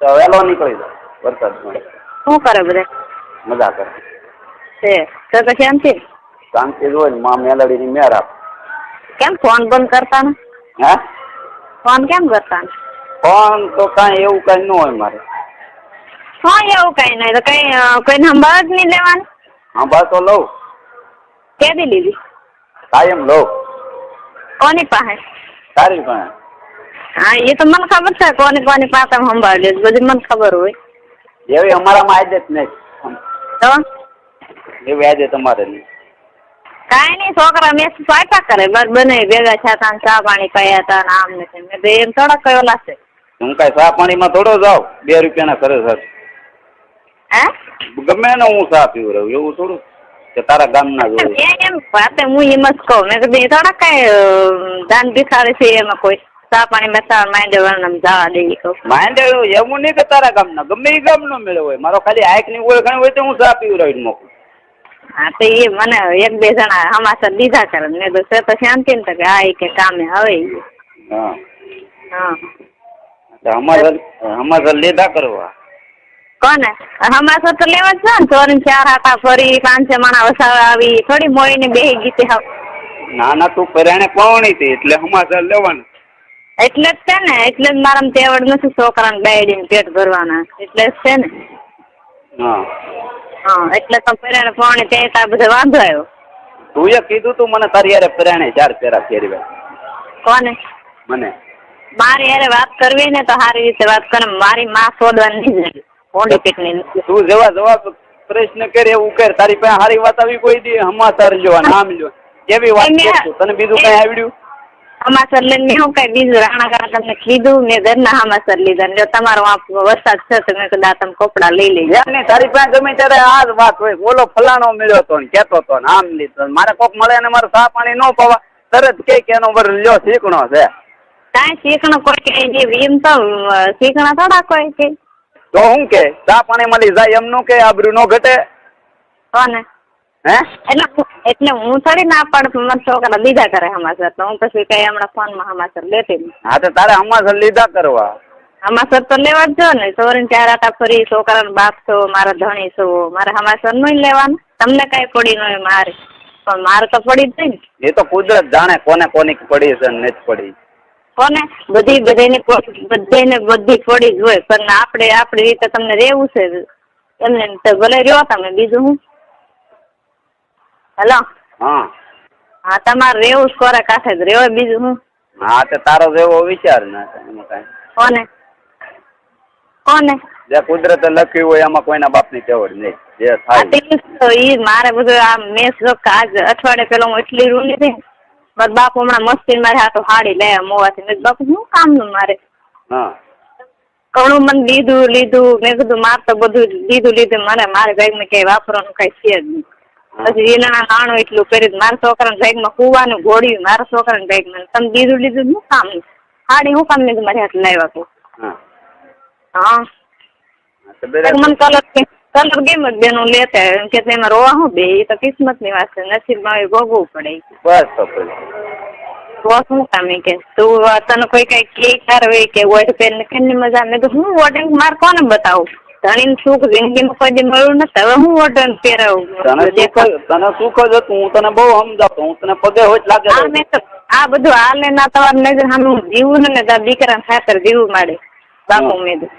તો વહેલો નીકળી જાય વરસાદમાં શું કરે બધા? મજા કરે. છે. તો પછી એમ છે શાંતિ જ હોય ને માં મેલડીની મેર આપ. કેમ ફોન બંધ કરતા ને? હે? ફોન કેમ કરતા ને? ફોન તો કાંઈ એવું કાંઈ ન હોય મારે. હા એવું કઈ નહીં. તો કઈ કોઈને સંભાળ જ નહીં લેવાનું? બસ તો લઉં. કેદી લીધી? કાયમ લઉં. કોની પાસે? તારી પાસે. હા એ તો મને ખબર છે કોની કોની પાસે સંભાળ લે બધી મને ખબર હોય. એવી અમારામાં જ નહીં. તો? એવી આદત તમારે નહીં. કાંઈ નહીં છોકરા મેં સ્વાયપા કરે. બસ બને ભેગા થયા હતા ચા પાણી પાયા હતા ને આમ ને તેમ. મેં એમ થોડાક કયો લાગશે હું કાંઈ ચા પાણીમાં થોડો જાઉં? બે રૂપિયાના કરે સર હે? ગમે ને હું ચા પીવું રહું એવું થોડું કે તારા ગામના જ હોય. એમ વાતે હું એમ જ કહું. મેં કીધું થોડા થોડાક કઈ દાન ભિખારી છે એમાં કોઈ. ચા પાણી બેસા માંડે વર્ણમ જવા દે કહું. માંડે એવું નહીં કે તારા ગામના ગમે એ ગામનો મેળો હોય. મારો ખાલી આંખની ઓળખાણ હોય તો હું સા રહી મોકલું. હા તો એ મને એક બે જણા હમાસર દીધા કરે. મેં તો સર તો શાંતિ ને તો કે હા એ કે કામે હવે. હા. હા. અમારે અમારે લીધા કરવા. કોને? હમાસર તો લેવા જ છે ને ચોરી ચાર હાટા ફરી પાંચ છ માણા વસાવા આવી થોડી મોઈને બેહી ગઈ હાવ ના ના તું પરાણે પાવણી હતી એટલે સમાચાર લેવાનું. એટલે જ છે ને એટલે જ મારા તેવડ નથી છોકરાને બેડીને પેટ ભરવાના. એટલે જ છે ને. હા. હા એટલે તો પેરાને પાણી તે તા બધો વાંધો આવ્યો તું એ કીધું તું મને તારી યારે પરાણે ચાર પેરા ફેરવે કોને? મને. મારી હારે વાત કરવી ને તો સારી રીતે વાત કરે મારી માં શોધવાની નહીં ઓંડી પેટની તું જેવા જવાબ પ્રશ્ન કરે એવું કર તારી પાસે સારી વાત આવી કોઈ દી સમાચાર જો નામ જો. કેવી વાત તને બીજું કઈ આવડ્યું? હમાસર લઈને હું કઈ બીજું રાણા તમને કીધું મેં ઘરના હમાસર લીધા ને જો તમારો આ વરસાદ છે તો મેં કીધું આ તમે કપડા લઈ લેજો. નહીં તારી પાસે ગમે ત્યારે આ જ વાત હોય બોલો ફલાણો મળ્યો તો ને કેતો તો ને આમ લીધો ને. મારે કોક મળે ને મારે સા પાણી ન પવા તરત કે કે એનો વર લ્યો શીખણો છે. કાંઈ શીખણો કોઈ કે એમ તો શીખણા થોડા કોઈ કે. તો હું કે સા પાણી મળી જાય એમનું કે આબરૂ નો ઘટે? કોને? હે એટલે હું- એટલે હું થોડી ના પાડું મારા છોકરા બીજા કરે હમાસર. તો હું પછી કઈ હમણાં ફોનમાં હમાસર લેતી નહીં. હા તો તારે હમાસર લીધા કરવા. હમાસર તો લેવા જ જો ને. ચોરીને ચાર આટા ફરી છોકરાનો બાપ છો મારા ધણી છો. મારે હમાસર નહીં લેવાનું. તમને કઈ પડી ન હોય મારે. પણ મારે તો પડી જ ને. એ તો કુદરત જાણે કોને કોની પડી છે ને પડી. કોને? બધી બધાને બધાને બધી પડી જ હોય. પણ આપણે આપણી રીતે તમને રહેવું છે. એમને તો ભલે રહ્યો તમે બીજું હું. હેલો? હા. હા તમારે રેવું જ કોરે કાંઠે જ રેવો બીજું હું? હા તો તારો જેવો વિચાર ના એમાં કાંઈ. કોને? કોને? જે કુદરતે લખ્યું હોય એમાં કોઈના બાપની કેવડ નહીં. જે આ થાય. તે તો ઈ મારે બધું આ મેં જો કે આજ અઠવાડિયે પેલો હું એટલી રૂલી હતી મારા બાપ હમણાં મસ્તી મારે હાથો હાડી લે મોવાથી. મેં કીધું, બાપુ શું કામનું મારે? હા. ઘણું મને લીધું લીધું મેં કીધું મારે તો બધું લીધું લીધું. મને મારે બેગમાં કઈ વાપરવાનું કઈ છે જ નહીં. પછી એના નાણું એટલું કર્યું મારા છોકરાના બેગમાં કુવાનું ઘોડ્યું મારા છોકરાના બેગમાં તમે લીધું લીધું શું કામ હાડી હું કામ લીધું મારી હાથ લાવ્યા તું? હા. હા. મને કલર કલર ગેમ જ બેનું લેતા એમ કે એમાં રોવા હું બે એ તો કિસ્મતની વાત છે. નસીબમાં એ ભોગવવું પડે. બસ તો શું કામ ઈ કે? તું તને કોઈ કઈ કે તાર હોય કે વોટ પેન ને કેની મજા મેં તો હું વોટિંગ માર કોને બતાવું? ધણીને સુખ જિંદગીમાં કોઈ દી મળ્યું નથી. હવે હું તને પહેરાવું સુખ તને સુખ જ હતું. હું તને બહુ સમજાવતો. હું તને પગે હોય લાગે આ મેં તો આ બધું હાલ ના તમારે નજર સામે હું જીવું ને તાર દીકરાને ખાતર જીવું માડે બાપુ મેં આમાં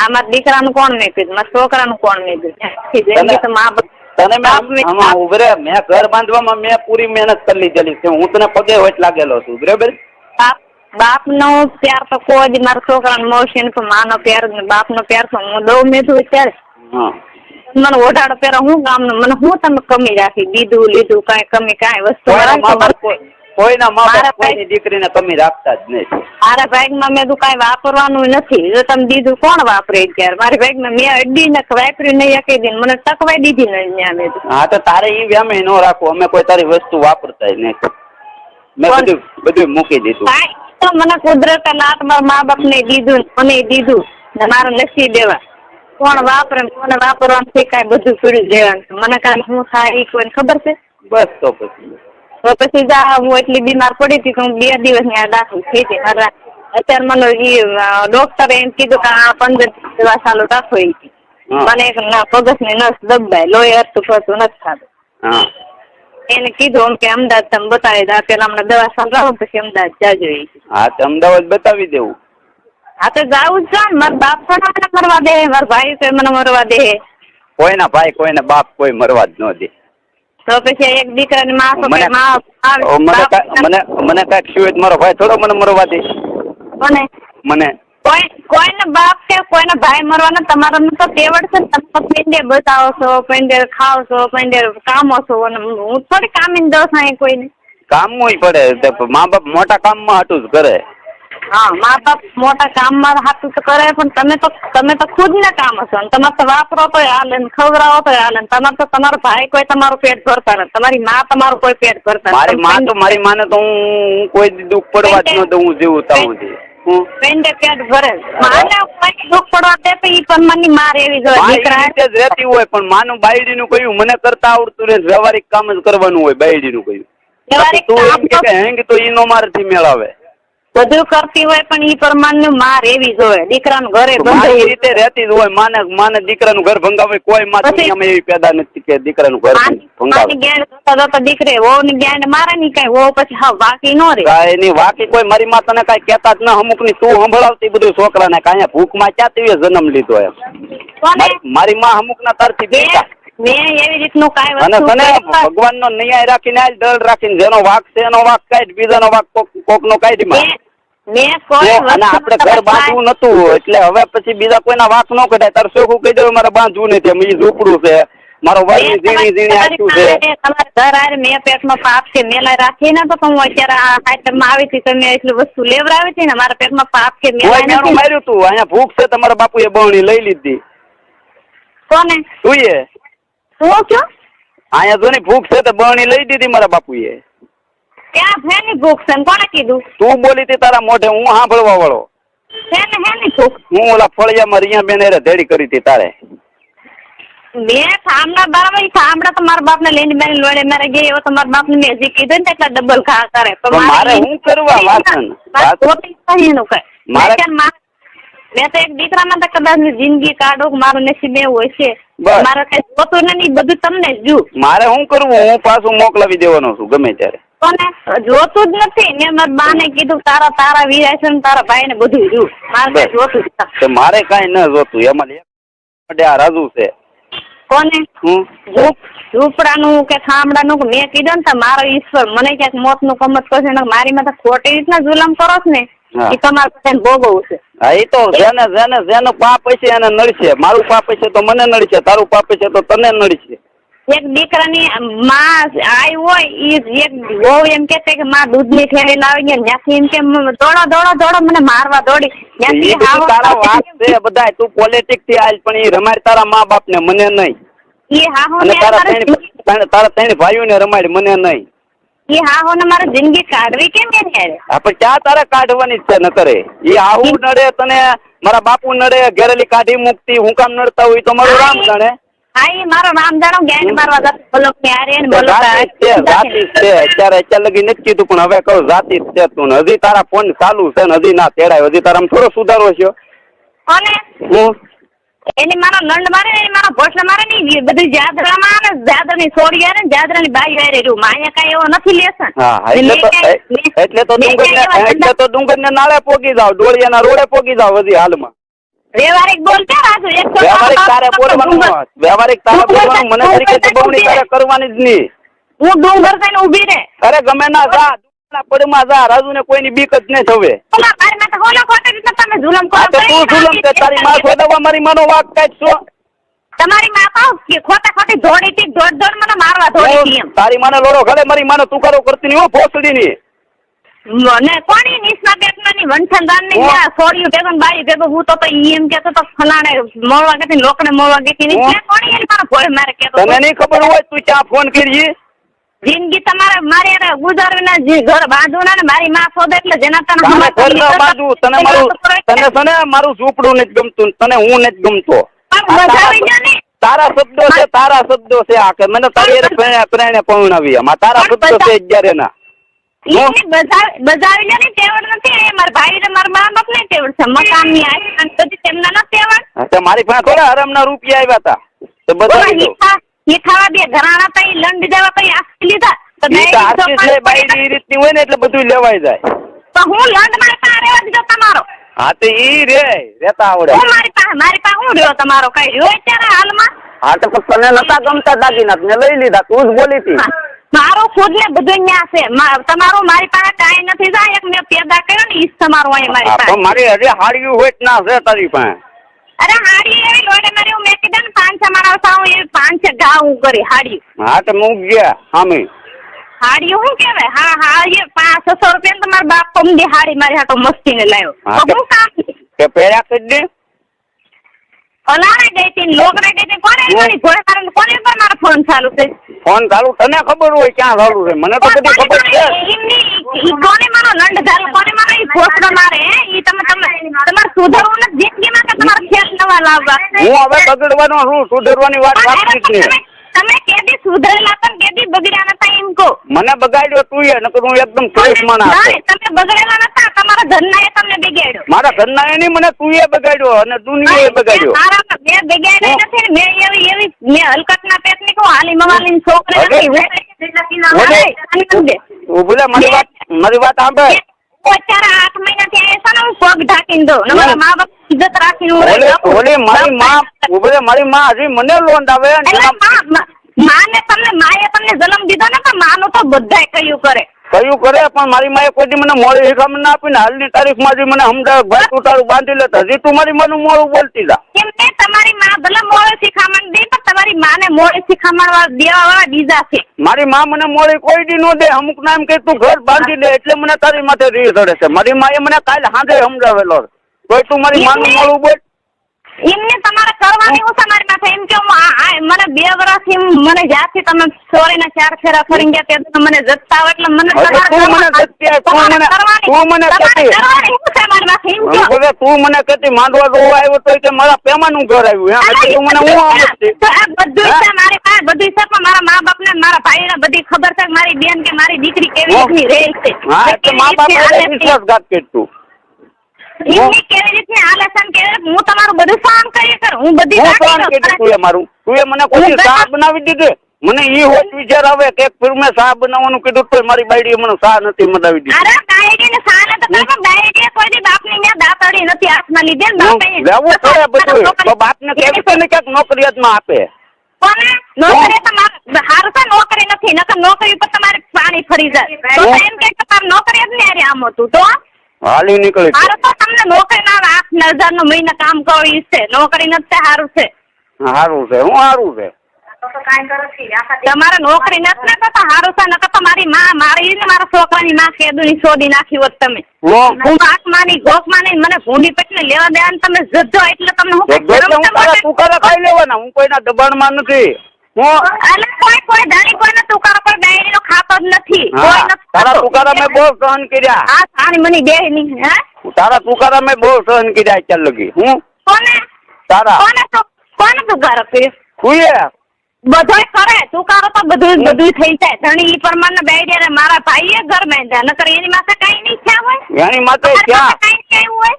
આ મારા દીકરાનું કોણ મેં કીધું? મારા છોકરાનું કોણ મેં કીધું? જિંદગી તો મા તને મેં મેં- ઉભરે મેં ઘર બાંધવામાં મેં પૂરી મહેનત કરી લીધેલી છે. હું તને પગે હોય લાગેલો છું. બરાબર? બાપનો પ્યાર તો કોઈ જ મારા છોકરાને મળશે ને માનો પ્યાર ને બાપનો પ્યાર તો હું દઉં મેં તો અત્યારે મને ઓઢાડો પહેરા હું ગામનું મને હું તમે કમી રાખી દીધું લીધું કાંઈ કમી કાંઈ વસ્તુ કોઈના મા બાપ કોઈ- કોઈના મા મારા બાપ કોઈની દીકરીને કમી રાખતા જ નહીં. મારા બેગમાં મેં તો કાંઈ વાપરવાનું નથી. જો તમે દીધું કોણ વાપરે ત્યારે મારી બેગમાં મેં અડી ને વાપરી નહીં એકે દિન. મને ટકવાઈ દીધી ને ત્યાં મેં હા તો તારે ઈ વ્યામે ન રાખવું. અમે કોઈ તારી વસ્તુ વાપરતા નહીં. મેં બધું બધું મૂકી દીધું. તો મને કુદરત લાત મારા મા બાપને દીધું મને દીધું ને મારું નસીબ એવા. કોણ વાપરે ને કોને વાપરવાનું છે કાંઈ બધું પીડ્યું દેવાનું? મને કાંઈ શું થાય એ કોઈને ખબર છે? બસ તો પછી. તો પછી જા હું એટલી બીમાર પડી હતી કે હું બે દિવસની દાખલ થઈ હતી. મારા અત્યારે મને એ ડોક્ટરે એમ કીધું કે આ પંદર દવા ચાલુ રાખો હતી કે. મને એક ના પગસની નસ દબાય લોહી હરતું ફરતું નથી થતું. હા. એને કીધું એમ કે અમદાવાદ તમે બતાવી દા. પેલા હમણાં દવા સંભળાવો પછી અમદાવાદ જાજો એ. હા તો અમદાવાદ બતાવી દેવું. હા તો જાવું જ ને. મારા બાપ થોડા મને મરવા દે મારા ભાઈ તો મને મરવા દે. કોઈના ભાઈ કોઈના બાપ કોઈ મરવા જ ન દે. તો પછી એક દીકરાની માં મને મને મને કાંઈક શું મારો ભાઈ થોડો મને મરવા દે. મને? મને. કોઈ કોઈને બાપ કે કોઈને ભાઈ મરવાનો તમારો તો તેવડ છે ને? તમે તો બતાવો છો પેંડે ખાવ છો પેંડે કામો છો અને હું થોડી કામીને દઉં છું કોઈને. હોય પડે તે મા બાપ મોટા કામમાં હાટું જ કરે. હા મા બાપ મોટા કામમાં હાથું તો કરે પણ તમે તો તમે તો ખુદ ને કામ હશો અને તમારે તો વાપરો તો હાલે ને ખવડાવો તો હાલે ને તમારે તો તમારો ભાઈ કોઈ તમારું પેટ ભરતા નથી તમારી માં તમારું કોઈ પેટ ભરતા. મારી માં તો મારી માને તો હું કોઈ દુઃખ પડવા જ ન દઉં જેવું તાવું સુધી હું ભરે? માને કોઈ દુઃખ પડવા દે તો ઈ પણ મની માર એવી જોઈએ દીકરા રીતે જ રહેતી હોય પણ માનું બાયડીનું કહ્યું મને કરતા આવડતું ને વ્યવહારિક કામ જ કરવાનું હોય બાયડીનું કહ્યું વ્યવહારિક તું એમ કે હેંગ તો ઈ નો મારથી મેળાવે. બધું કરતી હોય પણ ઈ પ્રમાણનું માર એવી જોઈએ. દીકરાનું ઘરે માં એ રીતે રહેતી જ હોય. માને માને દીકરાનું ઘર ભંગાવે કોઈ માં દુનિયામાં એવી પેદા નથી કે દીકરાનું ઘર ભંગાવે ગેંડ દીકરે વહુ ની ગેંડ મારે ની કઈ વહુ પછી હા વાકી નો રે કાંઈ એની વાકી કોઈ મારી માં તને કઈ કેતા જ ના અમુકની તું સંભળાવતી બધું છોકરાને કાંઈ ભૂખમાં ક્યાં તેવી જન્મ લીધો એમ? મારી- માં અમુક ના તરથી મેં પીતા. મેં એવી રીતનું કાંઈ અને વસ્તુ તને કરતા- ભગવાન નો ન્યાય રાખીને આજ ડર રાખીને જેનો વાક છે એનો વાક કાઢ બીજાનો વાક કોક કોક નો માં મેં મેં કોઈ અને વસ્તુ આપણે ઘર બાંધવું નતું એટલે હવે પછી બીજા કોઈના વાક ન કઢાય. તારે ચોખ્ખું કહી દેવું મારે બાંધવું નથી એમ ઈ ઝૂંપડું છે. મારો મેં વાડી ઝીણી ઝીણી આખું છે. તમારી તમારા ઘર આરે મેં પેટમાં પાપ છે મેલાય રાખી ને તો તો હું અત્યારે આ આઈટમમાં આવી હતી તમે એટલી વસ્તુ લેવડાવી હતી ને મારા પેટમાં પાપ છે મેલાય મેણું નથી માર્યું તું. અહીંયા ભૂખ છે તમારા બાપુએ બહણી લઈ લીધી. કોને? તું એ શું છો અહીંયા જો ને ભૂખ છે તો બહણી લઈ દીધી મારા બાપુએ. ક્યાં ફેની ભૂખ છે ને કોને કીધું? તું બોલી હતી તારા મોઢે હું સાંભળવા વાળો. ફેને હેની ભૂખ? હું ઓલા ફળિયામાં રિયા બેન હારે ધેડી કરી હતી તારે. મેં બરાબર તો મારા બાપને લઈને લોડે મારે ગઈ એવો તો મારા બાપને મેં જે કીધું ને એટલે ડબલ ખા કરે. પણ મારે હું કરવા? પોતે મારે- મેં તો એક દીકરામાં તો કદાચ જિંદગી કાઢો મારું નસીબ એવું હશે. બસ. મારે કઈ જોતું નથી બધું તમને જ જુ મારે શું કરવું? હું પાછું મોકલાવી દેવાનો છું ગમે ત્યારે. કોને? જોતું જ નથી. મેં મારા બાને કીધું તારા તારા વિરાય છે ને તારા ભાઈને બધું જુ મારે કઈ જોતું જ મારે કાંઈ ન જોતું એમાં માટે આ રાજુ છે. કોને? હું? ઝૂપ- ઝૂંપડાનું કે ખામડાનું કે મેં કીધું ને તો મારો ઈશ્વર મને ક્યાંક મોતનું કમત કરશે મારી માથે ખોટી રીતના જુલમ કરો છો ને. એ તમારે બધાને ભોગવવું છે. હા એ તો જેને જેને જેનું પાપ હશે એને નડશે. મારું પાપ હશે તો મને નડશે તારું પાપ હશે તો તને નડશે. એક દીકરાની માં આઈ હોય ઈ એક વહુ એમ કે કે માં દૂધની થેલી લાવી ગયા ત્યાંથી એમ કે દોડો દોડો દોડો મને મારવા દોડી. ત્યાંથી તારા વાત છે બધાય તું પોલિટિકથી આજ પણ એ રમાડ તારા મા બાપ ને મને નહીં. એ અને તારા ત્રણ- તારા ત્રણ ભાઈઓ ને રમાડ મને નહીં. ઈ હા ને મારી જિંદગી કાઢવી કેમ એની હારે? હા પણ ક્યાં તારે કાઢવાની છે ન કરે એ આવું નડે તને મારા બાપુ નડે ઘેરેલી કાઢી મૂકતી હું કામ નડતા હોય તો મારું રામ જાણે. હા એ મારો રામદાણો ગેંગ મારવા જતો બોલો ને બોલો છે જાતિ છે. અત્યારે અત્યારે લગી નથી કીધું પણ હવે કહું જાતિ છે તું ને. હજી તારા ફોન ચાલુ છે ને હજી ના તેડાય હજી તારા થોડો સુધારો છો હું? એની મારો લંડ મારે ને એની મારો ભોસલે મારે નહીં બધું જાદરામાં આવે ને જાદરાની છોડી આવે ને જાદરાની બાઈ વારે રૂમ અહીંયા કાંઈ એવો નથી લેસન એટલે તો એટલે તો ડુંગર ને એટલે તો ડુંગર ને નાળે પોગી જાવ ડોળિયાના રોડે પોગી જાવ હજી હાલમાં. વ્યવહારિક બોલ કે રાજુ એક તો વ્યવહારિક તારે બોલવાનું વ્યવહારિક તારે બોલવાનું મને તરીકે ડુંગર તારે કરવાની જ નહીં. હું ડુંગર થઈને ઊભી રે અરે ગમે ના જા ડુંગરના પડમાં જા રાજુ ને કોઈની બીક જ નહીં થવે ઓલા મારી માથે હોલો ખોટી રીતના તમે જુલમ કરો તો તું જુલમ કે તારી માં સોદાવા મારી માનો વાક કાઢશો તમારી માં પાવ કે ખોટા ખોટી ધોડી થી દોડ દોડ મને મારવા ધોડી હતી એમ. તારી માને લોડો ઘરે મારી માને તુકારો કરતી નહીં હો ભોસડી ની મને કોની નિસ્ના બેટનાની વંઠનદાનની હું? છોડ્યું ભેગો ને ભેગો હું તો ઈ એમ કેતો તો ફલાણે મોળવા ગેતી લોકને મળવા ગેતી ની કોની એની મારો ભોય મારે કેતો તને નહીં ખબર હોય તું ચા ફોન કરી જિંદગી તમારે મારી હારે ગુજારવીને જે ઘર બાંધવું ને મારી માં શોધે એટલે જેના તને ઘર બાંધવું તને મારું તને તને મારું ઝૂંપડું નથી ગમતું તને હું નથી ગમતો. તારા- ને. શબ્દો છે તારા શબ્દો છે આ કે મને તારી પ્રેણે પ્રેરણા પહોંચાવી આમાં તારા શબ્દો છે અત્યારે એના. બજાવ- લે ને તેવડ નથી. એ મારા ભાઈ ને મારા મા બાપ ને તેવડ છે. મકાનની આઈસ્ક્રીમ તેમના નથી તેવડ. મારી પાસે થોડા હરામના રૂપિયા આવ્યા હતા. તો બતાવી દો મીઠા બે ઘરાણા તઈ લંડ જેવા કઈ આખી લીધા. તો ઈ તો direct આરતી છે બાયડી ઈ રીતની હોય ને એટલે બધું લેવાઈ જાય. તો હું લંડ મારી પાસે રહેવા દીધો તમારો? હા તો ઈ રે રેતા આવડે. હું મારી પાસે મારી પાસે હું રહ્યો તમારો? કઈ રહ્યો અત્યારે હાલમાં? હા તો પણ તને નતા ગમતા દાગીના મેં લઈ લીધા તું જ બોલી હતી. મારું ખુદ ને બધું ન્યા છે. તમારું મારી પાસે કાંઈ નથી જાય એક મેં પેદા કર્યો ને ઈ જ તમારું અહીં મારી પાસે. મારી હજી હાડ્યું હોય ના છે તારી પાસે. અરે હાડી એવી લોડે મારી હું મેં કીધું ને પાંચ છ મારા સાવ એ પાંચ છ ઘા હું કરી હાડી. હા તો મૂક ગયા હામી. હાડી શું કહેવાય? હા હા એ પાંચ છસો રૂપિયા તમારા બાપ પમદી હાડી મારી હાટો મસ્તી ને લાવ્યો હા, હું કામ? તે કરી દે. અલારે ગઈ હતી લોકરે ગઈ હતી કોને મારી ઘોડે કારણ કોને પર મારો ફોન ચાલુ છે ફોન ચાલુ? તને ખબર હોય ક્યાં ચાલુ છે? મને તો બધી ખબર છે. ઈ કોને મારો લંડ ચાલુ કોને મારો ઈ ઘોસડો મારે ઈ તમે તમે તમારે સુધરવું નથી. જિંદગીમાં કે તમારે ખેલ નવા લાવવા. હું હવે બગડવાનો છું. સુધરવાની વાત વાત નહીં તમે કેદી સુધરેલા પણ કેદી બગડ્યા નતા એમ કહો મને બગાડ્યો તું એ નકર હું એકદમ ફ્રેશ માણસ હતો. ના, તમે બગડેલા નતા તમારા ધનના એ તમને બગાડ્યો મારા ઘરના એ નહીં મને તું એ બગાડ્યો અને દુનિયા એ બગાડ્યો મારા મેં બગાડ્યા નથી ને મેં એવી એવી મેં હલકતના પેટની કહું હાલી મવાલીની છોકરી અરે. નથી. અરે, આની દે. મારી વાત મારી વાત સાંભળ હું અત્યારે આઠ મહિનાથી આવ્યા છે ને હું પગ ઢાંકીને દઉં ને મારા મા બાપ ઇજ્જત રાખી ઓલે ઓલે મારી માં બોલે મારી માં હજી મને લોન આવે માને તમને માએ તમને જન્મ દીધો ને પણ માનું તો બધાય કયું કરે. કયું કરે પણ મારી માએ કોઈ મને મોડી હિકમ ના આપી ને હાલની તારીખમાં હજી મને સમજાવે ભાઈ તું તારું બાંધી લેતા હજી તું મારી માનું મોડું બોલતી જા. કેમ કે તમારી માં ભલે મોડે શિખામણ દે પણ તમારી માને મોડે શિખામણ વાળા દેવા વાળા બીજા છે. મારી માં મને મોડી કોઈ દી નો દે અમુક નામ કે તું ઘર બાંધી લે એટલે મને તારી માથે રી ચડે છે. મારી માએ મને કાલે સાંજે સમજાવેલો તોય તું મારી માનું મોડું બોલ. એમને તમારે કરવાની હું તમારી માથે એમ કે હું મને બે વર્ષથી મને જ્યારથી તમે સોરીના ચાર ફેરા ફરી ગયા ત્યાં મને જતા એટલે મને તું મને તું મને- કહેતી તું મને કહેતી માંડવા જોવા આવ્યો તો કે મારા પેમાનું ઘર આવ્યું. એમ એટલે તું મને હું સમજતી બધું છે મારી પાસે બધું છે પણ મારા મા બાપ ને મારા ભાઈ ને બધી ખબર છે કે મારી બેન કે મારી દીકરી કેવી. રીતની રહે છે. હા એટલે મા બાપ. વિશ્વાસઘાત કરતું એમની કેવી રીતની હાલે છે ને હું તમારું બધું સહન કરી કરું. હું બધી હું રાખી સહન તું મારું. તું એ મને કોઈ હું શાહ બનાવી દીધી. મને ઈ હોત વિચાર આવે કે એક ફિલ્મે શાહ બનાવવાનું કીધું તો મારી બાયડીએ મને શાહ નથી બનાવી દીધી. અરે ડાયરી ને સાને તો તમે ડાયરી કોઈ દી બાપની ન્યા દાતડી નથી હાથમાં લીધી ને બાપે. લેવું પડે બધું તો બાપને કહેવું છે ક્યાંક નોકરિયાતમાં આપે. કોને? નોકરી તમારે હારું તો નોકરી નથી. નકર નોકરી ઉપર તમારે પાણી ફરી જાય. તો તો એમ કે કે તારે નોકરી જ નહીં આમ હતું. તો? હાલી નીકળી મારે તો તમને નોકરી ના આઠ હજાર નો મહિને કામ કરો ઈ છે. નોકરી નથી સારું છે. સારું છે. હું સારું છે? તમારે નોકરી નથી ને તો સારું છે નકર તો મારી માં મારી ને મારા છોકરાની માં કેદુની શોધી નાખી હોત તમે. હું હું આત્માની ગોખમાની મને ભૂંડી પેટને લેવા દેવા ને તમે જજો એટલે તમને હું તો ખાઈ લેવાના. હું કોઈના દબાણમાં નથી. હું અલે કોઈ કોઈ દાડી કોઈને તુકારો કોઈ ડાયરી નો ખાતો જ નથી. કોઈ નથી તારા તુકારા મેં બહુ સહન કર્યા. આ સાની મની બે ની હે? તારા તુકારા મેં બહુ સહન કર્યા અત્યાર લગી. હું? કોને? તારા. કોને તો કોને તુકારો કર્યો તું એ બધોય કરે. તુકારો તો બધું બધું થઈ જાય. ધણી ઈ પ્રમાણે બેડ્યા ને મારા ભાઈએ ઘર બાંધ્યા. નકર એની માથે કઈ નહીં થયા હોય? એની માથે ક્યાં? હોય?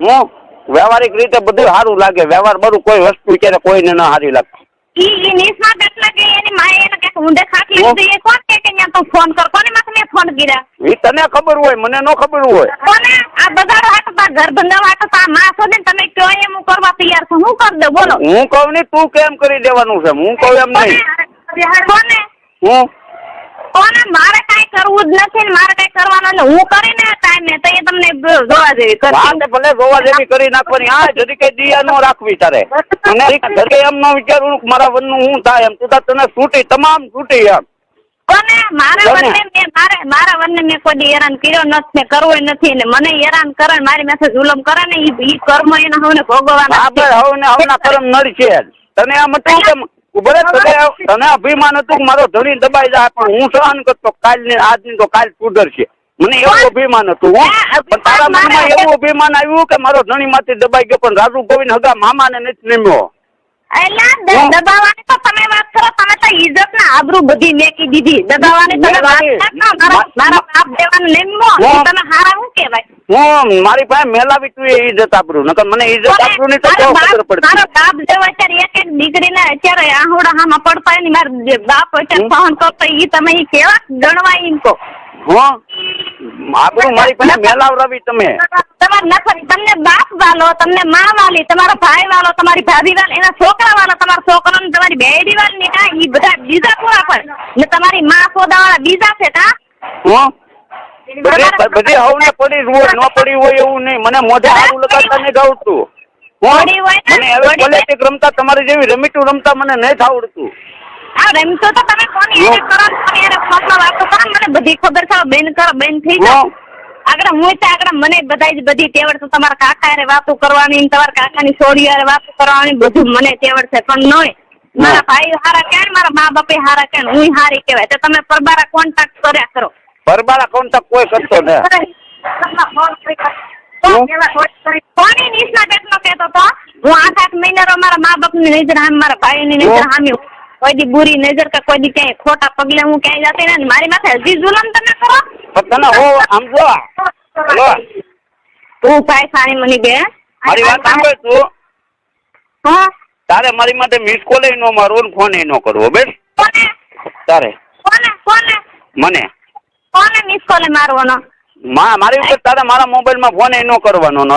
હું? વ્યવહારિક રીતે બધું સારું લાગે. વ્યવહાર બધું કોઈ વસ્તુ ક્યારે કોઈને ના સારી લાગતી. ઈ ઈ નિસ્માત એટલે કે એની માએ એને કંઈક ઊંડે ખાટલી હું? એ કોણ કે કે ન્યા તું ફોન કર? કોની માથે મેં ફોન કર્યા? તને ખબર હોય મને ન ખબર હોય. કોને? આ બગાડો હાટતા ઘર બંધાવા હાટતા માસો ને તમે કયો એમ હું કરવા તૈયાર છું. હું કરી દઉં બોલો. હું કહું ને તું કેમ કરી દેવાનું છે? હું કહું એમ નહીં. કોને? હું? કોને મારે કઈ કરવું જ નથી ને મારે કઈ કરવાનું નથી હું કરીને ટાઈમે તો એ તમને જોવા જેવી કરતી ભલે જોવા જેવી કરી નાખવાની. હા જરી કઈ દિયા નો રાખવી તારે. અને ઘરે એમ ન વિચારું મારા વનનું હું થાય એમ. તું તને છૂટી તમામ છૂટી એમ. કોને મારા? વનને મેં મારે મારા વનને મેં કોઈ હેરાન કર્યો નથી ને કરવો નથી ને મને હેરાન કરે મારી માથે જુલમ કરે ને ઈ કર્મ એના હવે ભોગવવાના આપણે. હવે ને હવના કર્મ નડી છે તને એમ. હતું તને તને અભિમાન હતું કે મારો ધણી દબાઈ જાય પણ હું સહન કરતો કાલ ને આજની તો કાલ સુધરશે મને એવું અભિમાન હતું પણ તારા મનમાં એવું અભિમાન આવ્યું કે મારો ધણી માંથી દબાઈ ગયો પણ રાજુ ગોવિંદ હગા મામાને નથી નિમ્યો. દબાવવાની તો ઇજ્જત બધી મેકી દીધી દગાવાની તમે વાત ના મારા બાપ દેવાનું હું? તમે હારા હું કહેવાય હું મારી પાસે મેલાવી તું એ ઇજ્જત આપરું નકર મને ઇજ્જત? આપરું નહીં તો કેવો ખબર બાપ- મારો બાપ જેવો અત્યારે એક એક દીકરીને અત્યારે આહોડા હામાં પડતા હોય ને મારા બાપ અત્યારે? સહન કરતો ઈ તમે એ કેવા ગણવા ઈમ કહો હું? આપણું મારી પાસે મેલાવરાવી તમે. તમારે નફર તમને બાપ વાલો તમને માં વાલી તમારો ભાઈ વાલો તમારી ભાભી વાલી એના છોકરા વાલો તમારા છોકરો ને તમારી બેડી વાલી ને કાંઈ ઈ બધા બીજા પૂરા. પડે ને તમારી માં સોદા વાળા બીજા છે કા હું? બધી હવને પડી હોય ન પડી હોય એવું નહીં. મને મોઢે સારું લગાડતા નહીં ને, મને હવે પોલિટિક રમતા તમારી જેવી રમીટું રમતા મને નહીં આવડતું. આ રમતો તો તમે કોની એને કરો કોની એને ફોનમાં વાતો કરો મને બધી ખબર છે બેન કરો બેન થઈ જાઓ. આગળ હું તો આગળ મને બધા જ બધી તેવડ છે તમારા કાકા હારે વાતો કરવાની તમારા કાકાની છોડી હારે વાતો કરવાની બધું મને તેવડ છે પણ નોય. મારા ભાઈ હારા કેણ મારા મા બાપે હારા કેણ હું હારી કહેવાય. તો તમે પરબારા કોન્ટેક્ટ કર્યા કરો. પરબારા કોન્ટેક્ટ કોઈ કરતો ને કોની નીચના પેટનો કહેતો તો? હું આઠ આઠ મહિના મારા મા બાપની નજર સામે મારા ભાઈની નજર સામે કોઈ દી બુરી નજર કે કોઈ દી ક્યાંય ખોટા પગલે હું ક્યાંય જતી ને મારી માથે હજી જુલમ તમે કરો? તને હો આમ જો હલો. તું ભાઈ સાની મની બે મારી વાત સાંભળ તું. હા? તારે મારી માટે મિસ કોલ નો મારવો ને ફોન નો કરવો બેસ તારે. કોને? કોને? મને. કોને મિસ કોલ મારવાનો? મા મારી ઉપર તારે મારા મોબાઈલમાં ફોન એ નો કરવાનો નો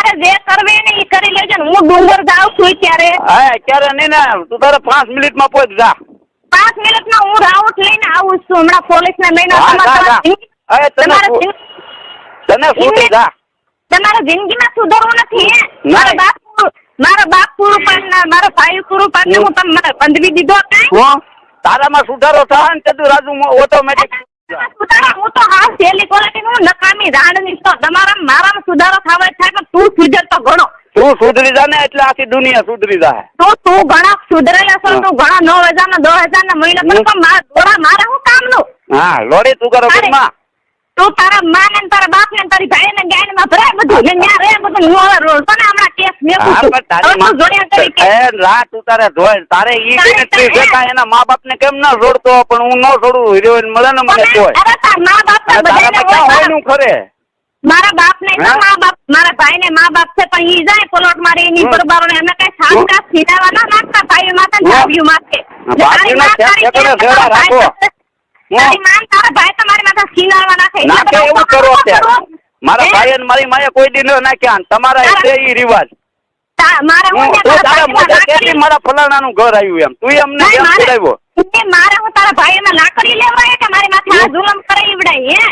તમારે જે કરવે ને એ કરી લેજો ને. હું ડુંગર જાઉં છું ત્યારે હા અત્યારે નહીં ને. તું તારે પાંચ મિનિટમાં પહોંચ જા. પાંચ મિનિટમાં હું રાઉટ લઈને આવું છું. હમણાં પોલીસ ને લઈને હા, તમારે. જિંદગી- તને શું- જિંદગી- જા. તમારે જિંદગીમાં સુધરવું નથી હે. મારો બાપ મારા બાપ પૂરું પાડનાર મારો ભાઈ પૂરું પાડનાર હું તમને મને બંધવી દીધો કાંઈ? તારામાં સુધારો થાય ને તું રાજુ ઓટોમેટિક હું તો હા સહેલી ક્વોલિટી નું નકામી રાણની તો તમારા મારામાં સુધારો થવા થાય પણ તું સુધર તો ઘણો. તું સુધરી જા ને એટલે આખી દુનિયા સુધરી જાય. તો તું ઘણા સુધરેલા છો તું ઘણા નવ હજાર ના દસ હજાર ના મહિના પણ હમ. મારા દોડા કામનું હા લોડી તું કરો ઘરમાં તું તારા માં ને તારા બાપ ને તારી ભાઈ ને ગાયમાં ભરાય બધું. ને ન્યા રે બધું. હું હવે રોડતો ને હમણાં કેસ હા તારી તું તું તારે ધોય તારે ઈ તારે- ગણતરી જતા એના મા બાપ ને કેમ ના રોડતો પણ હું ન રોડું હિરોઈન મળે ને મને તોય. અરે તાર મા બાપ ને બધાને હોય. નું ખરે? મારા બાપ ને મા બાપ મારા ભાઈ ને મા બાપ છે પણ ઈ જાય પલોટ મારી એની. પરબારો ને અમે કઈ સાસ. કાસ ના નાખતા ભાઈ માતા હમ. જાવ્યું માથે. માં રાખો. ભાઈ તારી માં તારા ભાઈ તમારી માથે ખીલાવા નાખે. નાખે એવું કરો મારા ભાઈ અને મારી માએ કોઈ દી ન નાખ્યા તમારા એ છે ઈ રિવાજ. મારે લાકડી- મારા ઘર આવ્યું એમ. તું અમને નહીં, કેમ મારે- હું તારા ભાઈમાં લાકડી લેવાય કે મારી માથે આ જુલમ કરાવડાય હે?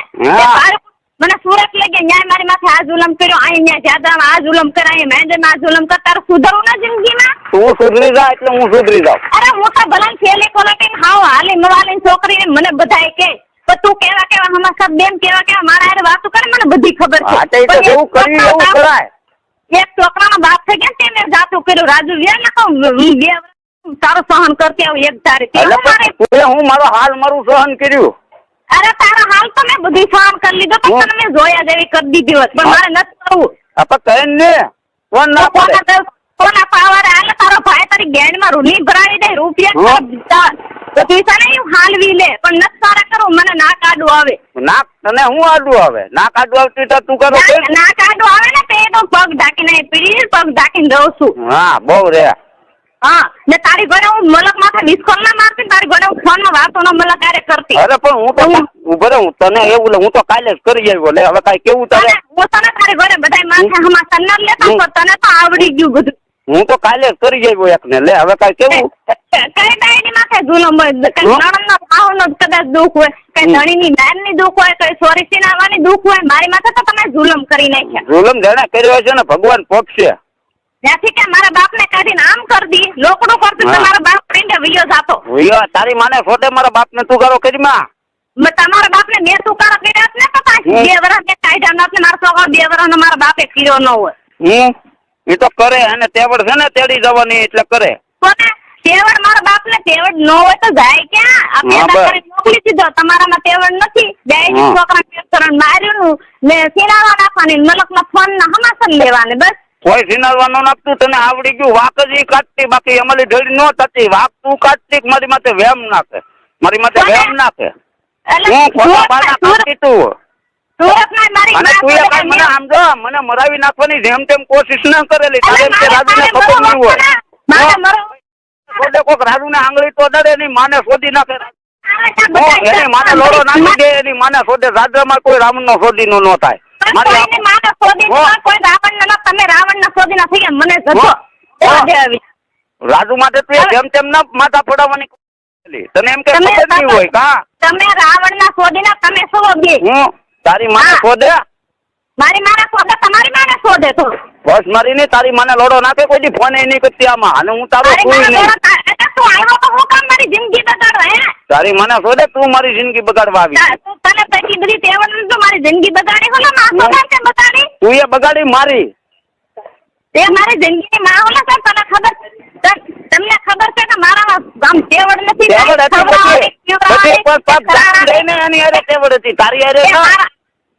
મારે- મને સુરત લઈ ગયા ન્યાય મારી માથે આ જુલમ કર્યો અહીં ન્યા જાદરામાં આ જુલમ કરે અહીં મહેન્દ્રમાં આ જુલમ કર તારે સુધરવું ના જિંદગીમાં? તું સુધરી જા એટલે હું સુધરી જાઉં. અરે હું તો ભલે છેલ્લી ક્વોલિટી હાવ હાલી મવાલી છોકરી મને બધા કે પણ તું કેવા કેવા હમાસા બેન કેવા કેવા મારા હારે વાતો કરે મને બધી ખબર છે. હા તો એક એવું છોકરાનો કરાય. એક છોકરાનો બાપ થઈ ગયા તે મેં જાતું કર્યું. રાજુ વ્યા ને કહું હું બે તારું સહન કરતી આવું એક ધારી. હું હું મારો હાલ મારું સહન કર્યું. અરે તારા હાલ તો મેં બધી ફોન કરી લીધો પણ તને મેં જોયા જેવી કરી દીધી હોત પણ મારે નથી કરવું આપણે કહે ને ફોન ના પડે. ફોન પાવરે હાલે તારો ભાઈ તારી ગેંડમાં રૂની ભરાવી દે રૂપિયા તો પૈસા નહીં ને હાલવી લે પણ નથી સારા કરું મને ના કાઢું આવે. ના તને હું આડું આવે? ના કાઢું આવતી તો તું કરો ના કાઢું આવે ને તે તો પગ ઢાંકીને પીડી પગ ઢાંકીને રહું છું. હા બહુ રે. હા ને તારી ઘરે હું મલક માથે મિસકોલ ના મારતી તારી ઘરે હું ફોનમાં વાતો નો મલક આરે કરતી. અરે પણ હું તો ઉભરે હું તને એવું હું તો કાલે જ કરી આવ્યો લે હવે કાઈ કેવું તારે હું તને તારી ઘરે બધાય માથે હમા સન્નર લેતા તો તને તો આવડી ગયું બધું. હું તો કાલે જ કરી આવ્યો એકને લે હવે કાઈ કેવું? કઈ ડાયની માથે જુલમ હોય કઈ નણંદ નો ભાવ નો કદાચ દુઃખ હોય કઈ નણી ધણી ની બેનની દુઃખ હોય કઈ સોરીસી નાવાની દુઃખ હોય મારી માથે તો તમે જુલમ કરી નાખ્યા. જુલમ જેને કર્યો છે ને ભગવાન પોગશે ત્યાંથી કે મારા બાપ ને કાઢીને આમ કરી દી. લોકડું કરતું તો મારા બાપ પ્રિન્ટ વિયો જાતો. વિયો? તારી માને ફોટે મારા બાપને તું કરો કરી માં તમારા બાપ ને બે તુકારા કર્યા ને તો પાછી. બે વર્ષ ને કાઢ્યા નથી મારા છોકરો બે વર્ષ નો મારા બાપે કર્યો ન હોય. હમ. એ તો કરે અને તેવડ છે ને તેડી જવાની એટલે કરે. કોને? તેવડ મારા બાપ ને તેવડ ન હોય તો જાય ક્યાં? આ હા, પેદા બસ. કરી મોકલી દીધો. તમારામાં તેવડ નથી. જાય છોકરા માર્યું ને સિરાવા નાખવાની મલક ના ફોન ના હમાસન લેવાને બસ. કોઈ સિનારવાનું નાખતું તને આવડી ગયું વાક જ ઈ કાઢતી બાકી અમારી ઢળી ન થતી. વાક તું કાઢતી મારી માથે વેમ નાખે? મારી માથે વેમ નાખે? હું ખોટા બાના કાઢતી તું અને તું એ બોલે મને મેં- મને મરાવી નાખવાની જેમ તેમ કોશિશ ન કરેલી તારે કે રાજુને ખબર હોય. શોધે કોક આંગળી તો દડે એની માને શોધી નાખે. એની માને લોડો નાખી દે એની માને શોધે. રાજ્યમાં કોઈ રાવણનો શોધીનો ન થાય. પણ મારી કોઈ રાવણને ન, તમે ના થઈ ગયા, મને જતો. વિચાર. રાજુ માટે તું જેમ તેમ ના માથા ફોડાવવાની તને એમ કે તમે ખબર નહીં હોય. કા તમે બે હું તારી માને. શોધે મારી માને શોધે તમારી માને શોધે તો. બસ મારી ને તારી માને લોડો નાખે કોઈ દી ફોન નહીં કરતી આમાં. અને હું તારો કોઈ નહીં. આવ્યો તો હું કામ મારી જિંદગી બગાડો હે? તારી મને શોધે તું મારી જિંદગી બગાડવા આવી. તા- તું તને પછી બધી તેવડ તો મારી જિંદગી બગાડી હોલો માં બગાડી? તું એ બગાડી મારી. તે મારી જિંદગીની માં હોલો સર તને ખબર તન- તમને ખબર છે કે મારામાં આમ તેવડ નથી હતી ખવડાવવાની, પીવડાવવાની, પર પાપ કરાવવાની. લઈને એની હારે તેવડ હતી? તારી હારે એ ના. મારા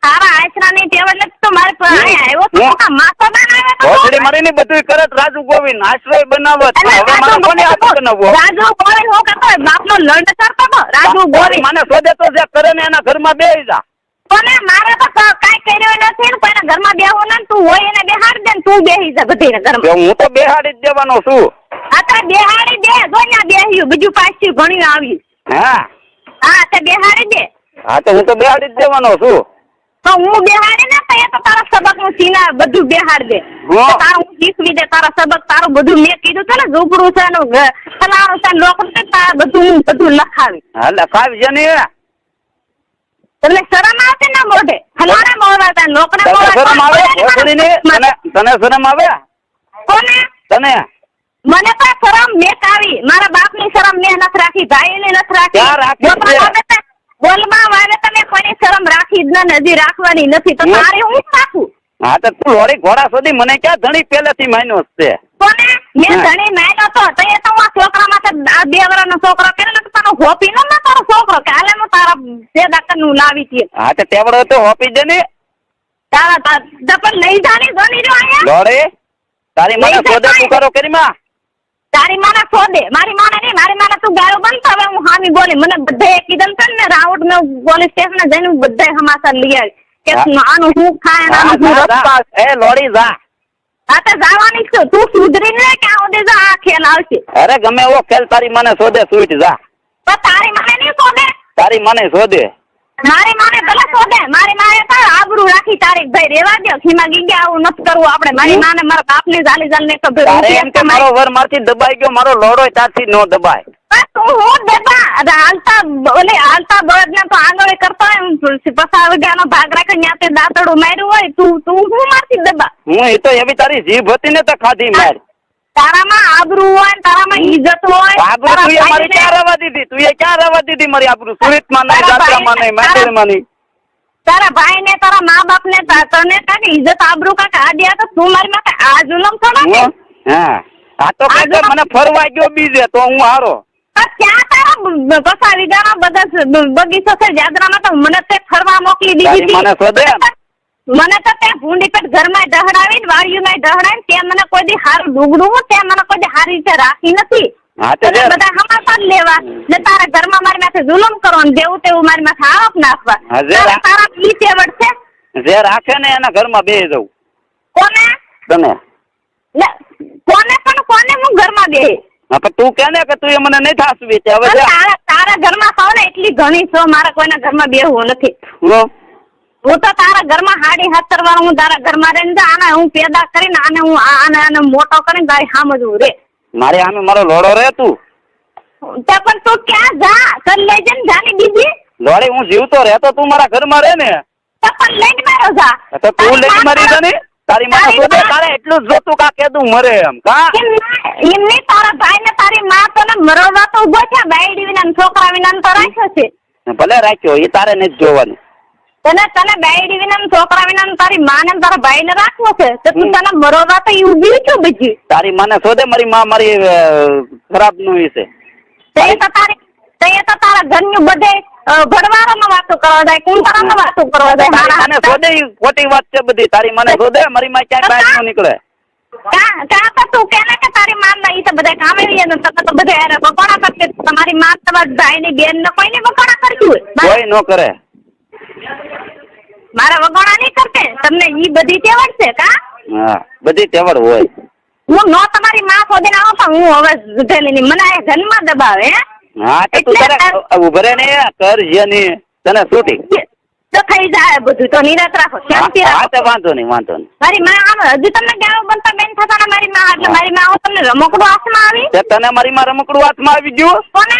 તારા આશરાની તેવડ નથી તો મારે પર આવ્યો તો. હમ. માથો દાન તો ભોસડી મારીને બધું કરત રાજુ ગોવિંદ આશ્રય બનાવત. હવે મારે કોને હાથ બનાવવો? રાજુ ગોવિંદ હું કરતો બાપનો લડ કરતો હતો રાજુ ગોવિંદ. મને શોધે તો જે કરે ને એના ઘરમાં બેસી જા. કોને? મારે તો ક- કર્યું નથી ને કોઈના ઘરમાં બેહવું ના ને તું હોય એને બેહાડી દે ને તું બેહી જા બધીના ઘરમાં. હું તો બેહાડી જ દેવાનો છું. આ તો બેહાડી દે જો બેહ્યું બીજું પાછું ઘણું આવ્યું હા. હા તે બેહાડી દે. હા તો હું તો બેહાડી જ દેવાનો છું. તો હું બેહાડી ને તો એ તો તારા સબકનું સીના બધું બેહાડ દે. તારું હું શીખવી દે તારા સબક તારું બધું મેં કીધું તો ને ઝૂંપડું છે ને ફલાણું છે ને છે તારા બધું હું બધું લખાવી હા લખાવી છે ને તમને શરમ આવશે ને મોઢે? ફલાણા મોવા તા નોકરા તને શરમ આવે? તને શરમ આવે? કોને? તને? મને પણ શરમ મેક આવી મારા બાપની શરમ મેં નથી રાખી ભાઈ ની નથી રાખી. ક્યાં રાખી જ ન હજી રાખવાની નથી. તો હમ. તારે હું રાખું? હા તો તું લોરી ઘોડા સુધી મને ક્યાં ધણી પહેલેથી માન્યો છે? કોને? મેં ધણી માયનો તો. તો એ તો હું છોકરા માથે આ બે વર્ષનો છોકરો કરેલો તો તારો હોપી નો ના તારો છોકરો? કે હાલે હું તારા બે દાકરનું લાવી હતી હા તો તો હોપી દે ને? તારા તા- દપણ લઈ જાણી અહીંયા? લોરી? તારી મને લઈ તું કરો કરી માં? તારી માને શોધે મારી માને નહીં મારે મારા તું ગાળો બંધ હવે હું હામી બોલી. મને બધે કીધું છે ને રાઉટ ને પોલીસ સ્ટેશન જઈને બધે હમાસા લઈ આવી. કે. આનું હું ખાય આનું હું રસ્તા એ લોડી જા. હા તો જવાની છું. તું સુધરી ને આ સુધી જો આ ખેલ આવશે. અરે ગમે એવો ખેલ તારી મને શોધે સુઈટ જા. તો તારી મને નહીં શોધે? તારી મને શોધે. મારી મને ભલે શોધે મારી માને તો આબરૂ રાખી તારી ભાઈ રેવા દો ખીમા ગીગ્યા આવું નથી કરવું. આપણે મારી માને મારા બાપની જાલી જાલી ને તો. મારો વર મારથી દબાઈ ગયો મારો લોડો ત્યાંથી નો દબાય. હું દેતા હાલતા ઓલે હાલતા બળદ ને તો આગળ કરતો હોય હું પસાર વાગ્યાનો ભાગ રાખે ત્યાં તે દાંતડું માર્યું હોય તું તું હું મારથી દબા? હું એ તો એવી તારી જીભ હતી ને તો ખાધી માર. તારામાં આબરૂ હોય તારામાં ઈજ્જત હોય આબરૂ તું એ મારી ક્યાં રવા દીધી? તું એ ક્યાં રવા દીધી મારી આબરૂ? સુરતમાં નહીં જાત્રામાં નહીં નહીં. તારા ભાઈ ને તારા મા બાપ ને તને કાંઈક ઇજ્જત આબરૂ કાંઈક આ દ્યા તો તું મારી માટે આ જુલમ થોડો હું? આ તો કે મને ફરવા ગયો બીજે તો હું હારો ક્યાં તારા પસા વીઘાનો બધા બગીચો છે જાદરામાં તો મને તે ફરવા મોકલી દીધી હતી મને શોધે? મને તો તે ભૂંડી પેટ ઘરમાં ડહડાવીને વાડીઓમાં ડહડાવીને તે મને કોઈ દી હારું ડુગડું તે મને કોઈ દી હારી રીતે રાખી નથી હા તો તને બધા સમાચાર લેવા. ને તારા ઘરમાં મારી માથે જુલમ કરો ને જેવું તેવું મારી માથે આરોપ નાખવા. તારા તારા ઈ તેવડ છે? જે રાખે ને એના ઘરમાં બે જવું કોને? કોને પણ કોને હું ઘરમાં બેહી? હા પણ તું કે તું એ મને નહીં થાસવી તે હવે તારા ઘરમાં ખાવ ને એટલી ઘણી છો મારે કોઈના ઘરમાં બેહવું નથી. હું? તો તારા ઘરમાં હાડી હાથર વાળું હું તારા ઘરમાં રહીને આને હું પેદા કરીને આને હું આને આને મોટો કરીને તારી સમજવું રે. મારી આમે મારો લોડો રહે તું. તે પણ તું ક્યાં જા? ચલ લઈ જઈને જાની બીજી. લોડી હું જીવતો રહેતો તું મારા ઘરમાં રહે ને. તે પણ લઈને મારો જા. તો તું લઈ મારી જા ને. તારી માં તો શોધે તારે એટલું જ જોતું કા કેદું મરે એમ. કા? એમ નહીં તારા ભાઈ ને તારી માં તો ને મરવા તો ઊભો છે બાયડી વિના છોકરા વિના ને તો રાખ્યો છે. ભલે રાખ્યો એ તારે નથી જોવાનું. તને તને બાયડી વિના છોકરા વિના તારી માં ને તારા ભાઈ ને રાખવો છે? તો તું તને મરોવા તો ઊભી છું બીજી. તારી મને શોધે મારી માં મારી ખરાબનું વિશે તે તો તારી તે તો તારા ઘરનું બધે ભડવારામાં વાતો કરવા જાય કુંભારામાં વાતો કરવા જાય. તારી મને શોધે ખોટી વાત છે બધી. તારી મને શોધે મારી માં ક્યાંય બહારનું નીકળે. કા કા તો તું કે ને કે તારી માન ના ઈ તો બધા કામે વી ને તમે તો બધા યાર બકોણા તમારી માં તમારા ભાઈ ની બેન ને કોઈને બકોડા કરતી હોય? કોઈ ન કરે. મારા વગોણા નહીં કરતે? તમને ઈ બધી ટેવડ છે કા? હા બધી ટેવડ હોય. હું નો તમારી માં શોધીને આવો પણ હું હવે સુધેલી ની મને આ જન્મ દબાવે હે? તો તું તારે ઉભરે ને કર જેની તને છૂટી તો થઈ જાય બધું. તો નિરાશ રાખો. શાંતિ હા રાખો. તો વાંધો નહીં વાંધો નહીં. મારી માં આમ હજુ તમને ગાળો બનતા બેન થતા ને મારી માં એટલે મારી માં તમને રમકડું હાથમાં આવી? તે તને મારી માં રમકડું હાથમાં આવી ગયું? કોને?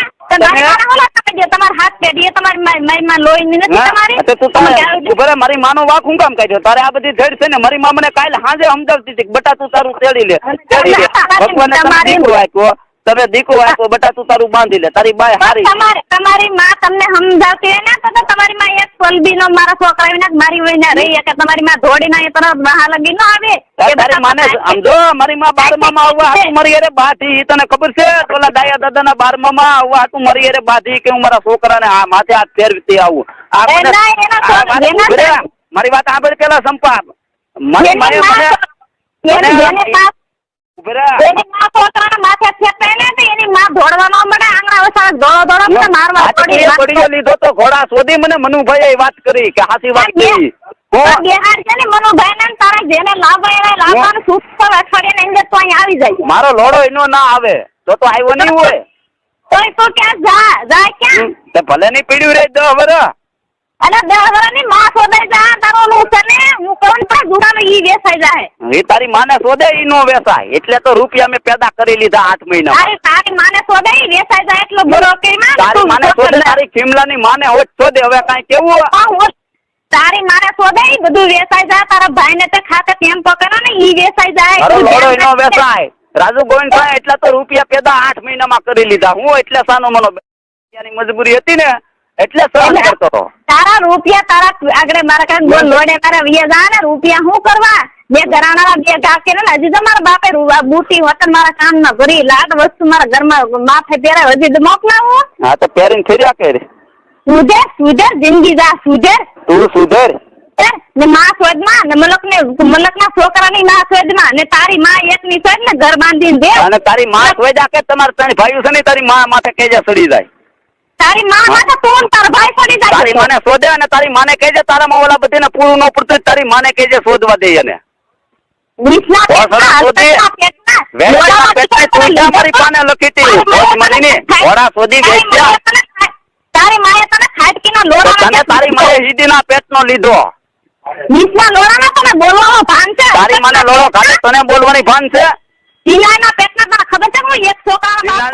મારી માનો વાક હું કામ કાઢ્યો? તારે આ બધી ધડ છે ને મારી મા મને કાલે સાંજે સમજાવતી હતી બટા તું તારું તેડી લે તેડી લે. ભગવાને તમે દીકરો આપ્યો બટા તું તારું બાંધી લે તારી બાય હારી તમારે તમારી માં તમને સમજાવતી હોય ને તો તમારી માં એક પલબી નો મારા છોકરા વિના મારી વહીને રહી કે તમારી માં ધોડી ના તરત બહાર લગી ન આવે. તારી માને સમજો મારી માં બારમા માં આવવા હાથું મારી અરે બાધી. તને ખબર છે પેલા દાયા દાદા ના બારમા માં આવવા હાથું મારી અરે બાધી કે હું મારા છોકરાને આ માથે હાથ ફેરવતી આવું. એ ના. મારી વાત આગળ પેલા સંપા મને મને- જેની માં- છોકરાના માથે ફેંકે ને તો એની માં દોડવાનો મળે આંગણા વસાવે દોડો દોડો મને મારવા આ પડી લીધો તો ઘોડા શોધી મને વાત કરી કે વાત કરી. એને મારો લોડો એનો ના આવે. તો તો આવ્યો નહીં હોય. તો ક્યાં જા જા ક્યાં? ભલે નહીં પીડ્યું રે દહ વરસ અને દસ વર્ષની માં શોધાઈ જા તારો છે ને હું કહું પણ દુકાન ઈ વેસાઈ જાય. એ તારી માને શોધે ઈ નો વેસાય. એટલે તો રૂપિયા મેં પેદા કરી લીધા આઠ મહિના તારી તારી માને શોધે ઈ વેચાઈ જાય એટલો બરો કે માં તારી માને શોધે તારી ખીમલાની માને હોત શોધે. હવે કાંઈ કેવું તારી માને શોધે ઈ બધું વેસાઈ જાય. તારા ભાઈને તે ખાતે કેમ પકડો ને ઈ વેસાઈ જાય. તું લોડો વેસાય. રાજુ ગોવિંદ એટલે તો રૂપિયા પેદા આઠ મહિનામાં કરી લીધા. હું એટલે સાનો મનો મજબૂરી હતી ને એટલે સહન કરતો તારા રૂપિયા તારા આગળ મારા કાંઈ બોલ લોડે તારા વીએ જા ને રૂપિયા શું કરવા? બે ઘરાણાના બે ઘા કે ને હજી તો મારા બાપે બુટી વતન મારા કામ ના કરી લાડ વસ્તુ મારા ઘરમાં માથે પહેરાય હજી તો મોકલાવું. હા તો પહેરીને ફેર્યા કરે સુધેર સુધેર જિંદગી જા સુધેર. તું સુધર? ને માં શોધમાં ને મલક ને મલક ના છોકરાની માં શોધમાં ને તારી માં એક ની શોધ ને ઘર બાંધીને દે અને તારી માં આ કે તમારે ત્રણ ભાઈઓ છે ને તારી માં માથે કેજા સડી જાય. તારી માં માથે તું ને ભાઈ પડી જાય. તારી માને શોધે અને તારી માને કહેજે તારામાં ઓલા બધીને પૂરું ન પડતું તારી માને કહેજે શોધવા દે એને. તારી તારી તારી તારી બોલવાનો ભાન છે? તારી માને લોડો તને બોલવાની ભાન છે? ઢીલાના પેટના તને ખબર છે એક છોકરાના